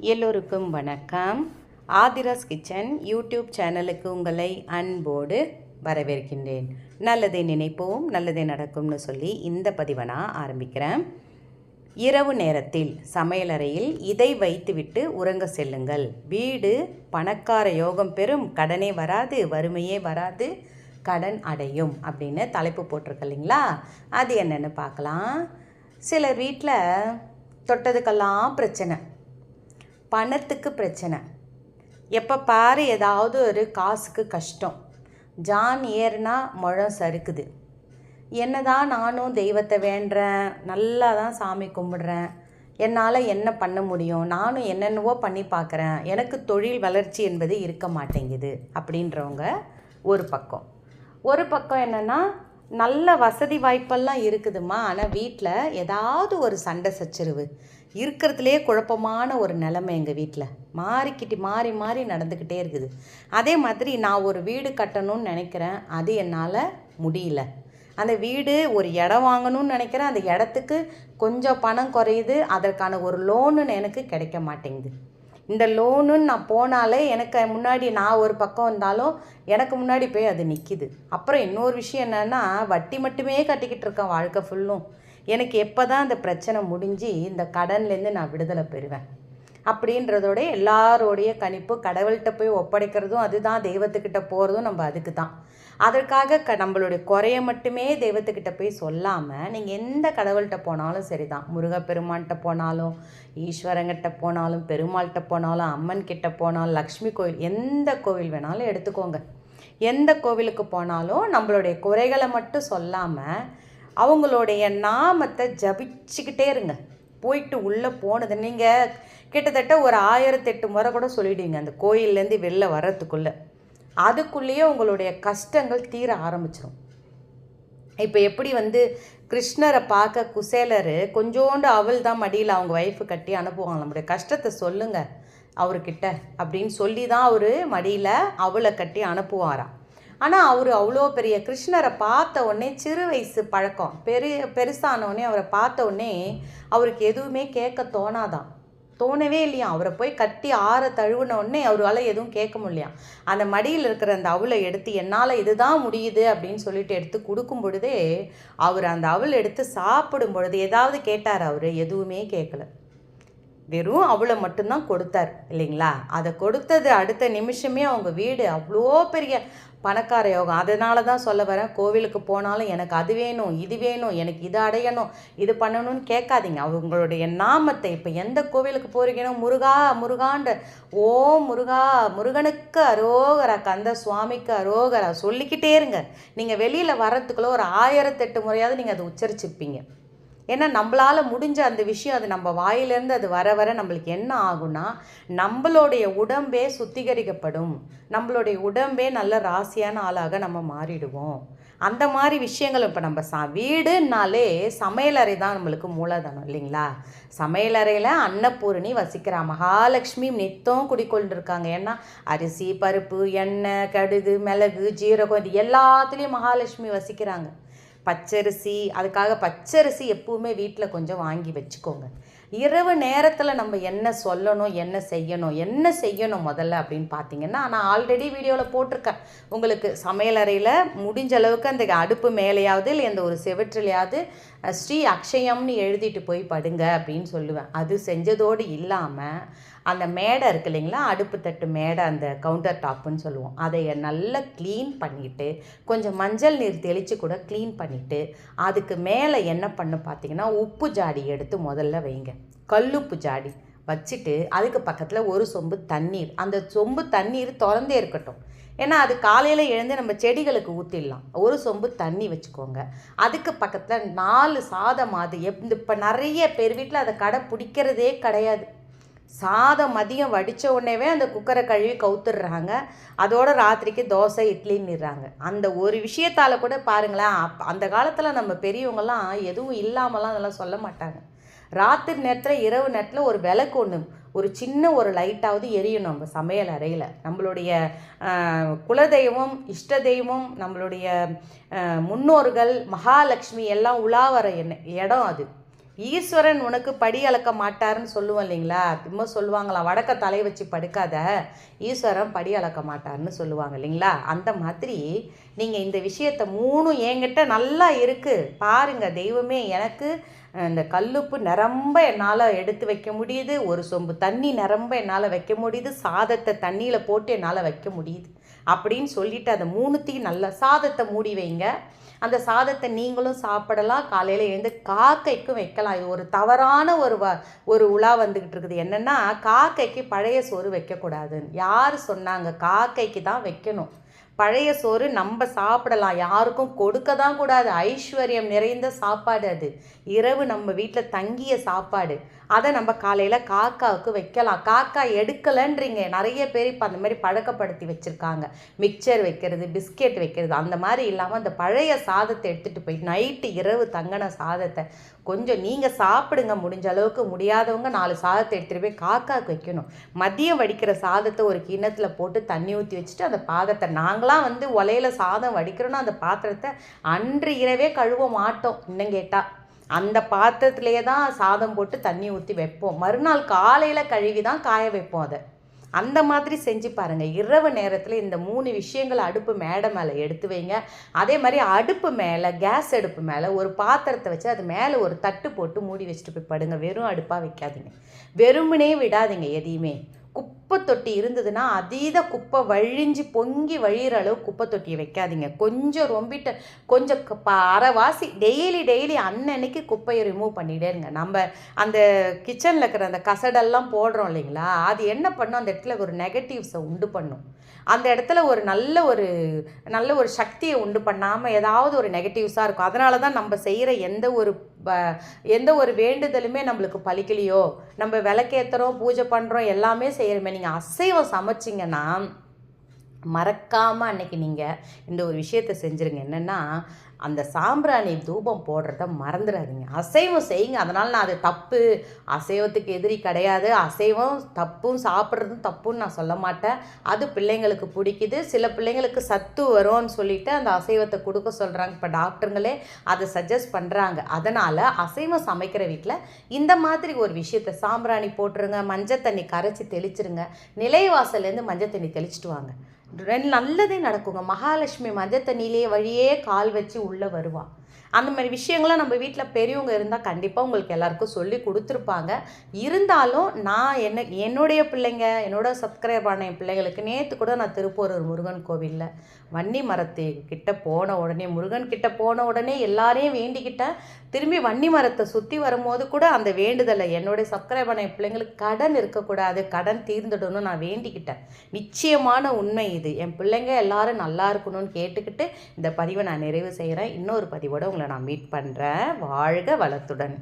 எல்லோருக்கும் வணக்கம். Aadhira's kitchen YouTube சேனலுக்கு உங்களை அன்போடு வரவேற்கின்றேன். நல்லதை நினைப்போம் நல்லதே நடக்கும்னு சொல்லி இந்த பதிவை நான் ஆரம்பிக்கிறேன். இரவு நேரத்தில் சமையலறையில் இதை வைத்துவிட்டு உறங்க செல்லுங்கள். வீடு பணக்கார யோகம் பெறும் கடனே வராது வறுமையே வராது கடன் அடையும் அப்படின்னு தலைப்பு போட்டிருக்கு இல்லைங்களா? அது என்னென்னு பார்க்கலாம். சிலர் வீட்டில் தொட்டதுக்கெல்லாம் பிரச்சனை. பணத்துக்கு பிரச்சனை. எப்போ பாரு ஏதாவது ஒரு காசுக்கு கஷ்டம். ஜான் ஏறுனா முழம் சறுக்குது. என்னதான் நானும் தெய்வத்தை வேண்டுறேன் நல்லா தான் சாமி கும்பிடுறேன் என்னால் என்ன பண்ண முடியும்? நானும் என்னென்னவோ பண்ணி பார்க்குறேன் எனக்கு தொழில் வளர்ச்சி என்பது இருக்க மாட்டேங்குது அப்படின்றவங்க ஒரு பக்கம். ஒரு பக்கம் என்னென்னா நல்ல வசதி வாய்ப்பெல்லாம் இருக்குதுமா ஆனால் வீட்டில் ஏதாவது ஒரு சண்டை சச்சரவு. இருக்கிறதுலே குழப்பமான ஒரு நிலைமை எங்கள் வீட்டில் மாறிக்கிட்டு மாறி மாறி நடந்துக்கிட்டே இருக்குது. அதே மாதிரி நான் ஒரு வீடு கட்டணும்னு நினைக்கிறேன். அது என்னால் முடியல. அந்த வீடு ஒரு இடம் வாங்கணும்னு நினைக்கிறேன். அந்த இடத்துக்கு கொஞ்சம் பணம் குறையுது. அதற்கான ஒரு லோனு எனக்கு கிடைக்க மாட்டேங்குது. இந்த லோனுன்னு நான் போனாலே எனக்கு முன்னாடி நான் ஒரு பக்கம் வந்தாலும் எனக்கு முன்னாடி போய் அது நிற்கிது அப்புறம் இன்னொரு விஷயம் என்னென்னா வட்டி மட்டுமே கட்டிக்கிட்டு இருக்கேன் வாழ்க்கை ஃபுல்லும் எனக்கு எப்போ தான் அந்த பிரச்சனை முடிஞ்சு இந்த கடன்லேருந்து நான் விடுதலை பெறுவேன். அப்படின்றதோட எல்லாரோடைய கணிப்பு கடவுள்கிட்ட போய் ஒப்படைக்கிறதும் அதுதான் தெய்வத்துக்கிட்ட போகிறதும் நம்ம அதுக்கு தான் அதற்காக க நம்மளுடைய குறைய மட்டுமே தெய்வத்துக்கிட்ட போய் சொல்லாமல் நீங்கள் எந்த கடவுள்கிட்ட போனாலும் சரி தான் முருகப்பெருமான்கிட்ட போனாலும் ஈஸ்வரங்கிட்ட போனாலும் பெருமாள்கிட்ட போனாலும் அம்மன் கிட்ட போனாலும் லக்ஷ்மி கோவில் எந்த கோவில் வேணாலும் எடுத்துக்கோங்க. எந்த கோவிலுக்கு போனாலும் நம்மளுடைய குறைகளை மட்டும் சொல்லாமல் அவங்களுடைய நாமத்தை ஜபிச்சுக்கிட்டே இருங்க. போயிட்டு உள்ளே போனது நீங்கள் கிட்டத்தட்ட ஒரு ஆயிரத்தெட்டு முறை கூட சொல்லிடுவீங்க அந்த கோயிலேருந்து வெளில வர்றதுக்குள்ளே. அதுக்குள்ளேயே உங்களுடைய கஷ்டங்கள் தீர ஆரம்பிச்சிடும் இப்போ எப்படி வந்து கிருஷ்ணரை பார்க்க குசேலர் கொஞ்சோண்டு அவள் தான் மடியில் அவங்க ஒய்ஃபு கட்டி அனுப்புவாங்க நம்முடைய கஷ்டத்தை சொல்லுங்கள் அவர்கிட்ட அப்படின்னு சொல்லி தான் அவர் மடியில் அவளை கட்டி அனுப்புவாராம். ஆனால் அவர் அவ்வளோ பெரிய கிருஷ்ணரை பார்த்த உடனே சிறு வயசு பழக்கம் பெரிய பெருசானோடனே அவரை பார்த்த உடனே அவருக்கு எதுவுமே கேட்க தோணாதான் தோணவே இல்லையா? அவரை போய் கட்டி ஆற தழுவின உடனே அவரால் எதுவும் கேட்க முடியலையா? அந்த மடியில் இருக்கிற அந்த அவளை எடுத்து என்னால் இதுதான் முடியுது அப்படின்னு சொல்லிட்டு எடுத்து கொடுக்கும் பொழுதே அவர் அந்த அவள் எடுத்து சாப்பிடும் பொழுது ஏதாவது கேட்டார் அவர்? எதுவுமே கேட்கல. வெறும் அவளை மட்டும்தான் கொடுத்தார் இல்லைங்களா? அதை கொடுத்தது அடுத்த நிமிஷமே அவங்க வீடு அவ்வளோ பெரிய பணக்கார யோகம். அதனால தான் சொல்ல வரேன் கோவிலுக்கு போனாலும் எனக்கு அது வேணும் இது வேணும் எனக்கு இது அடையணும் இது பண்ணணும்னு கேட்காதீங்க. அவங்களுடைய நாமத்தை இப்போ எந்த கோவிலுக்கு போகிறீங்கன்னா முருகா முருகான்ற ஓ முருகா முருகனுக்கு அரோகரா கந்த சுவாமிக்கு அரோகரா சொல்லிக்கிட்டே இருங்க. நீங்கள் வெளியில் வர்றதுக்குள்ளே ஒரு ஆயிரத்தெட்டு முறையாவது நீங்கள் அதை உச்சரிச்சிருப்பீங்க. ஏன்னா நம்மளால் முடிஞ்ச அந்த விஷயம் அது நம்ம வாயிலேருந்து அது வர வர நம்மளுக்கு என்ன ஆகும்னா நம்மளுடைய உடம்பே சுத்திகரிக்கப்படும். நம்மளுடைய உடம்பே நல்ல ராசியான ஆளாக நம்ம மாறிடுவோம். அந்த மாதிரி விஷயங்கள் இப்போ நம்ம சா வீடுனாலே சமையலறை தான் நம்மளுக்கு மூலதனம் இல்லைங்களா? சமையலறையில் அன்னபூரணி வசிக்கிறா மகாலட்சுமி நித்தம் குடிக்கொண்டிருக்காங்க. ஏன்னா அரிசி பருப்பு எண்ணெய் கடுகு மிளகு ஜீரகம் இது எல்லாத்துலேயும் மகாலட்சுமி வசிக்கிறாங்க. பச்சரிசி அதுக்காக பச்சரிசி எப்பவுமே வீட்டில் கொஞ்சம் வாங்கி வச்சுக்கோங்க. இரவு நேரத்தில் நம்ம என்ன சொல்லணும் என்ன செய்யணும் என்ன செய்யணும் முதல்ல அப்படின்னு பார்த்தீங்கன்னா நான் ஆல்ரெடி வீடியோவில் போட்டிருக்கேன். உங்களுக்கு சமையலறையில் முடிஞ்ச அளவுக்கு அந்த அடுப்பு மேலேயாவது இல்லை அந்த ஒரு செவற்றிலையாவது ஸ்ரீ அக்ஷயம்னு எழுதிட்டு போய் படுங்க அப்படின்னு சொல்லுவேன். அது செஞ்சதோடு இல்லாமல் அந்த மேடை இருக்கு இல்லைங்களா? அடுப்பு தட்டு மேடை அந்த கவுண்டர் டாப்புன்னு சொல்லுவோம். அதை நல்லா க்ளீன் பண்ணிவிட்டு கொஞ்சம் மஞ்சள் நீர் தெளித்து கூட க்ளீன் பண்ணிவிட்டு அதுக்கு மேலே என்ன பண்ணு பார்த்தீங்கன்னா உப்பு ஜாடி எடுத்து முதல்ல வைங்க. கல்லுப்பு ஜாடி வச்சுட்டு அதுக்கு பக்கத்தில் ஒரு சொம்பு தண்ணீர். அந்த சொம்பு தண்ணீர் திறந்தே இருக்கட்டும். ஏன்னா அது காலையில் எழுந்து நம்ம செடிகளுக்கு ஊற்றிடலாம் ஒரு சொம்பு தண்ணி வச்சுக்கோங்க. அதுக்கு பக்கத்தில் நாலு சாதம் அது எப் இப்போ நிறைய பேர் வீட்டில் அதை கடை பிடிக்கிறதே கிடையாது. சாதம் மதியம் வடித்த உடனேவே அந்த குக்கரை கழுவி கவுத்துடுறாங்க. அதோட ராத்திரிக்கு தோசை இட்லின்னுறாங்க அந்த ஒரு விஷயத்தால் கூட பாருங்களேன் அப் அந்த காலத்தில் நம்ம பெரியவங்கெல்லாம் எதுவும் இல்லாமலாம் அதெல்லாம் சொல்ல மாட்டாங்க. ராத்திரி நேரத்தில் இரவு நேரத்தில் ஒரு விளக்கு ஒன்று ஒரு சின்ன ஒரு லைட்டாவது எரியணும் நம்ம சமையல் அறையில். நம்மளுடைய குலதெய்வம் இஷ்ட தெய்வம் நம்மளுடைய முன்னோர்கள் மகாலட்சுமி எல்லாம் உலாவர இடம் அது. ஈஸ்வரன் உனக்கு படி அளக்க மாட்டாருன்னு சொல்லுவோம் இல்லைங்களா? திரும்ப சொல்லுவாங்களா? வடக்க தலை வச்சு படுக்காத. ஈஸ்வரன் படி அளக்க மாட்டாருன்னு சொல்லுவாங்க இல்லைங்களா? அந்த மாதிரி நீங்கள் இந்த விஷயத்த மூணும் என்கிட்ட நல்லா இருக்குது பாருங்கள் தெய்வமே எனக்கு இந்த கல்லுப்பு நிரம்ப என்னால் எடுத்து வைக்க முடியுது. ஒரு சொம்பு தண்ணி நிரம்ப என்னால் வைக்க முடியுது. சாதத்தை தண்ணியில் போட்டு என்னால் வைக்க முடியுது. அப்படின்னு சொல்லிட்டு அதை மூணுத்தையும் நல்லா சாதத்தை மூடி வைங்க. அந்த சாதத்தை நீங்களும் சாப்பிடலாம். காலையில் எழுந்து காக்கைக்கும் வைக்கலாம். இது ஒரு தவறான ஒரு வ ஒரு உலா வந்துக்கிட்டு இருக்குது. என்னென்னா காக்கைக்கு பழைய சோறு வைக்கக்கூடாதுன்னு. யார் சொன்னாங்க? காக்கைக்கு தான் வைக்கணும். பழைய சோறு நம்ம சாப்பிடலாம். யாருக்கும் கொடுக்க தான் கூடாது. ஐஸ்வர்யம் நிறைந்த சாப்பாடு அது. இரவு நம்ம வீட்டில் தங்கிய சாப்பாடு. அதை நம்ம காலையில் காக்காவுக்கு வைக்கலாம். காக்கா எடுக்கலைன்றீங்க. நிறைய பேர் இப்போ அந்த மாதிரி பழக்கப்படுத்தி வச்சுருக்காங்க. மிக்சர் வைக்கிறது பிஸ்கெட் வைக்கிறது அந்த மாதிரி இல்லாமல் அந்த பழைய சாதத்தை எடுத்துகிட்டு போய் நைட்டு இரவு தங்கின சாதத்தை கொஞ்சம் நீங்கள் சாப்பிடுங்க. முடிஞ்ச அளவுக்கு முடியாதவங்க நாலு சாதத்தை எடுத்துகிட்டு போய் காக்காவுக்கு வைக்கணும். மதியம் வடிக்கிற சாதத்தை ஒரு கிண்ணத்தில் போட்டு தண்ணி ஊற்றி வச்சுட்டு அந்த பாதத்தை நாங்களாம் வந்து ஒலையில் சாதம் வடிக்கிறோன்னா அந்த பாத்திரத்தை அன்று இரவே கழுவ மாட்டோம். இன்னும் கேட்டால் அந்த பாத்திரத்துலேயே தான் சாதம் போட்டு தண்ணி ஊற்றி வைப்போம். மறுநாள் காலையில் கழுவி தான் காய வைப்போம் அதை. அந்த மாதிரி செஞ்சு பாருங்கள் இரவு நேரத்தில் இந்த மூணு விஷயங்களை அடுப்பு மேடை மேலே எடுத்து வைங்க. அதே மாதிரி அடுப்பு மேலே கேஸ் அடுப்பு மேலே ஒரு பாத்திரத்தை வச்சு அது மேலே ஒரு தட்டு போட்டு மூடி வச்சுட்டு போய் படுங்க. வெறும் அடுப்பாக வைக்காதீங்க. வெறுமனே விடாதீங்க எதையுமே. குப்பை தொட்டி இருந்ததுன்னா அதீத குப்பை வழிஞ்சு பொங்கி வழிகிற அளவு குப்பை தொட்டியை வைக்காதீங்க. கொஞ்சம் ரொம்பிட்ட கொஞ்சம் அரைவாசி டெய்லி டெய்லி அன்னன்னைக்கு குப்பையை ரிமூவ் பண்ணிகிட்டே இருங்க. நம்ம அந்த கிச்சனில் இருக்கிற அந்த கசடெல்லாம் போடுறோம் இல்லைங்களா? அது என்ன பண்ணும்? அந்த இடத்துல ஒரு நெகட்டிவ்ஸை உண்டு பண்ணும். அந்த இடத்துல ஒரு நல்ல ஒரு நல்ல ஒரு சக்தியை உண்டு பண்ணாமல் ஏதாவது ஒரு நெகட்டிவ்ஸாக இருக்கும். அதனால தான் நம்ம செய்கிற எந்த ஒரு எந்த ஒரு வேண்டுதலுமே நம்மளுக்கு பழிக்கலையோ நம்ம விளக்கேற்றுறோம் பூஜை பண்ணுறோம் எல்லாமே செய்கிறோமே நீங்கள் அசைவம் சமைச்சிங்கன்னா மறக்காமல் அன்னைக்கு நீங்கள் இந்த ஒரு விஷயத்தை செஞ்சுருங்க. என்னென்னா அந்த சாம்பிராணி தூபம் போடுறத மறந்துடாதீங்க அசைவம் செய்யுங்க. அதனால் நான் அது தப்பு. அசைவத்துக்கு எதிரி கிடையாது. அசைவம் தப்பும் சாப்பிட்றதும் தப்புன்னு நான் சொல்ல மாட்டேன். அது பிள்ளைங்களுக்கு பிடிக்குது. சில பிள்ளைங்களுக்கு சத்து வரும்னு சொல்லிட்டு அந்த அசைவத்தை கொடுக்க சொல்கிறாங்க இப்போ டாக்டருங்களே அதை சஜஸ்ட் பண்ணுறாங்க அதனால் அசைவம் சமைக்கிற வீட்டில் இந்த மாதிரி ஒரு விஷயத்த சாம்பிராணி போட்டுருங்க. மஞ்சள் தண்ணி கரைச்சி தெளிச்சிருங்க. நிலைவாசல்லேருந்து மஞ்சள் தண்ணி தெளிச்சிட்டு வாங்க. நல்லதே நடக்குங்க. மகாலட்சுமி மஞ்சள் நீலே வழியே கால் வச்சு உள்ளே வருவாள் அந்த மாதிரி விஷயங்கள்லாம் நம்ம வீட்டில் பெரியவங்க இருந்தால் கண்டிப்பாக உங்களுக்கு எல்லாருக்கும் சொல்லி கொடுத்துருப்பாங்க. இருந்தாலும் நான் என்ன என்னுடைய பிள்ளைங்க என்னோட சப்ஸ்கிரைப் ஆன என் பிள்ளைங்களுக்கு நேற்று கூட நான் திருப்பூரூர் முருகன் கோவிலில் வன்னி மரத்து கிட்ட போன உடனே முருகன் கிட்ட போன உடனே எல்லாரையும் வேண்டிக்கிட்டேன் திரும்பி வன்னி மரத்தை சுற்றி வரும்போது கூட அந்த வேண்டுதலை என்னுடைய சப்ஸ்கிரைப் பண்ண பிள்ளைங்களுக்கு கடன் இருக்கக்கூடாது கடன் தீர்ந்துடணும்னு நான் வேண்டிக்கிட்டேன். நிச்சயமான உண்மை இது. என் பிள்ளைங்க எல்லாரும் நல்லா இருக்கணும்னு கேட்டுக்கிட்டு இந்த பதிவை நான் நிறைவு செய்கிறேன் இன்னொரு பதிவோட உங்களை நான் மீட் பண்ணுறேன் வாழ்க வளத்துடன்.